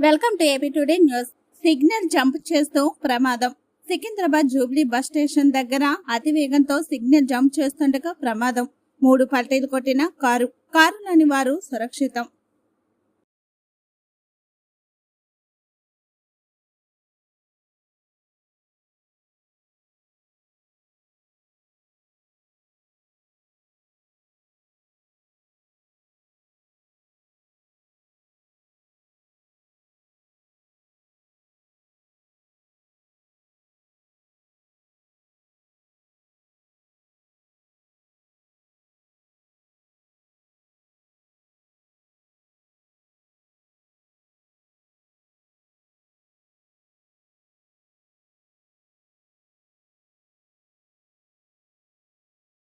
Welcome to AP today news. Signal jump చేస్తూ ప్రమాదం. Secunderabad Jubilee bus station దగ్గర అతి వేగంతో సిగ్నల్ జంప్ చేస్తుండగా ప్రమాదం. మూడు పల్టీలు కొట్టిన కారు. కారులోని వారు సురక్షితం.